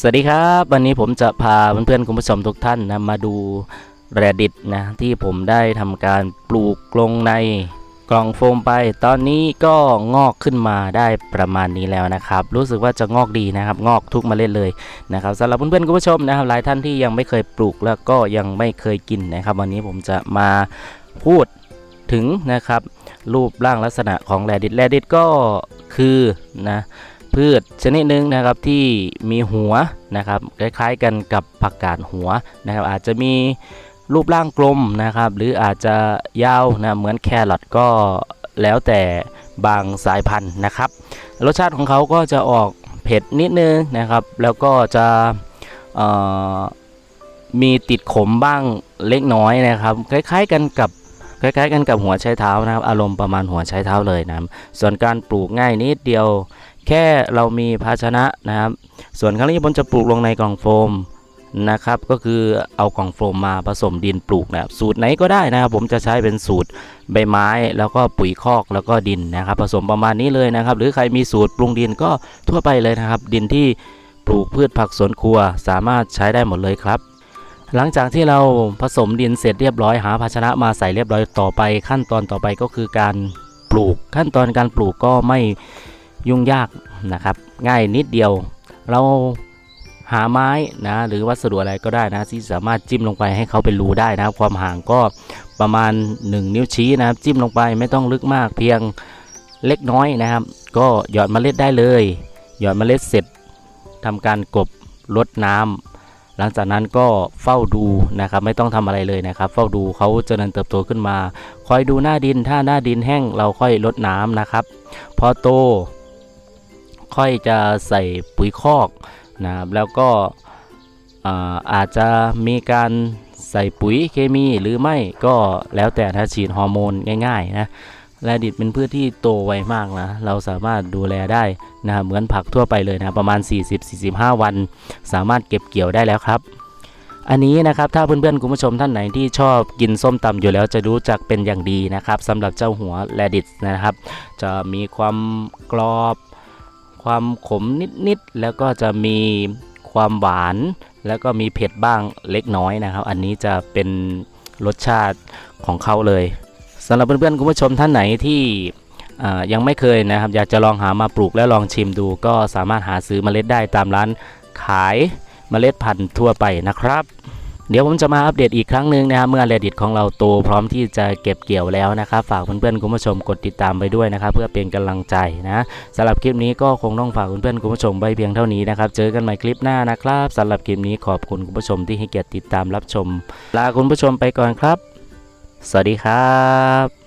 สวัสดีครับ วันนี้ผมจะพาเพื่อนๆคุณผู้ชมทุกท่านนะมาดูแรดิตนะที่ผมได้ทำการปลูกลงในกล่องโฟมไป ตอนนี้ก็งอกขึ้นมาได้ประมาณนี้แล้วนะครับ รู้สึกว่าจะงอกดีนะครับ งอกทุกเมล็ดเลยนะครับสำหรับเพื่อนๆคุณผู้ชมนะครับหลายท่านที่ยังไม่เคยปลูกแล้วก็ยังไม่เคยกินนะครับ วันนี้ผมจะมาพูดถึงนะครับ รูปร่างลักษณะของแรดิตแรดิตก็คือนะ พืชชนิดหนึ่งนะครับที่มีหัวนะครับคล้ายๆกันกับผักกาดหัวนะครับอาจจะมีรูปร่างกลมนะครับ หรืออาจจะยาวนะเหมือนแครอทก็แล้วแต่บางสายพันธุ์นะครับ รสชาติของเขาก็จะออกเผ็ดนิดนึงนะครับ แล้วก็จะมีติดขมบ้างเล็กน้อยนะครับ คล้ายๆกันกับคล้ายๆกันกับหัวไชเท้านะครับ อารมณ์ประมาณหัวไชเท้าเลยนะครับส่วนการปลูกง่ายนิดเดียว แค่เรามีภาชนะนะครับ ส่วนครั้งนี้ผมจะปลูกลงในกล่องโฟมนะครับ ก็คือเอากล่องโฟมมาผสมดินปลูกนะครับสูตรไหนก็ได้นะครับ ผมจะใช้เป็นสูตรใบไม้ แล้วก็ปุ๋ยคอกแล้วก็ดินนะครับ ผสมประมาณนี้เลยนะครับ หรือใครมีสูตรปรุงดินก็ทั่วไปเลยนะครับ ดินที่ปลูกพืชผักสวนครัวสามารถใช้ได้หมดเลยครับ หลังจากที่เราผสมดินเสร็จเรียบร้อยหาภาชนะมาใส่เรียบร้อยต่อไป ขั้นตอนต่อไปก็คือการปลูก ขั้นตอนการปลูกก็ไม่ ยุ่งยากนะครับ ง่ายนิดเดียว เราหาไม้นะหรือวัสดุอะไรก็ได้นะที่สามารถจิ้มลงไปให้เขาเป็นรูได้นะครับ ความห่างก็ประมาณ 1 นิ้วชี้นะครับ จิ้มลงไปไม่ต้องลึกมากเพียงเล็กน้อยนะครับ ก็หยอดเมล็ดได้เลย หยอดเมล็ดเสร็จทำการกบรดน้ำหลังจากนั้นก็เฝ้าดูนะครับ ไม่ต้องทำอะไรเลยนะครับ เฝ้าดูเขาเจริญเติบโตขึ้นมา คอยดูหน้าดินถ้าหน้าดินแห้งเราค่อยลดน้ำนะครับ พอโต ค่อยจะใส่ปุ๋ยคอกนะครับแล้วก็อาอาจจะมีการใส่ปุ๋ยเคมีหรือไม่ก็แล้วแต่ถ้าฉีดฮอร์โมนง่ายๆนะแรดิตเป็นพืชที่โตไวมากนะเราสามารถดูแลได้นะเหมือนผักทั่วไปเลยนะประมาณ 40-45 วัน สามารถเก็บเกี่ยวได้แล้วครับ อันนี้นะครับถ้าเพื่อนๆคุณผู้ชมท่านไหนที่ชอบกินส้มตำอยู่แล้วจะรู้จักเป็นอย่างดีนะครับสำหรับเจ้าหัวแรดิตนะครับ จะมีความกรอบ ความขมนิดๆแล้วก็จะมีความหวาน แล้วก็มีเผ็ดบ้างเล็กน้อยนะครับ อันนี้จะเป็นรสชาติของเขาเลยสำหรับเพื่อนๆคุณผู้ชมท่านไหนที่ยังไม่เคยนะครับ อยากจะลองหามาปลูกและลองชิมดู ก็สามารถหาซื้อเมล็ดได้ตามร้านขายเมล็ดพันธุ์ทั่วไปนะครับ เดี๋ยวผมจะมาอัปเดตอีกครั้งหนึ่งนะครับเมื่อเรดิตของเราโตพร้อมที่จะเก็บเกี่ยวแล้วนะครับ ฝากเพื่อนๆคุณผู้ชมกดติดตามไปด้วยนะครับ เพื่อเป็นกำลังใจนะสำหรับคลิปนี้ก็คงต้องฝากเพื่อนๆคุณผู้ชมไว้เพียงเท่านี้นะครับ เจอกันใหม่คลิปหน้านะครับสำหรับคลิปนี้ขอบคุณคุณผู้ชมที่ให้เกียรติติดตามรับชม ลาคุณผู้ชมไปก่อนครับ สวัสดีครับ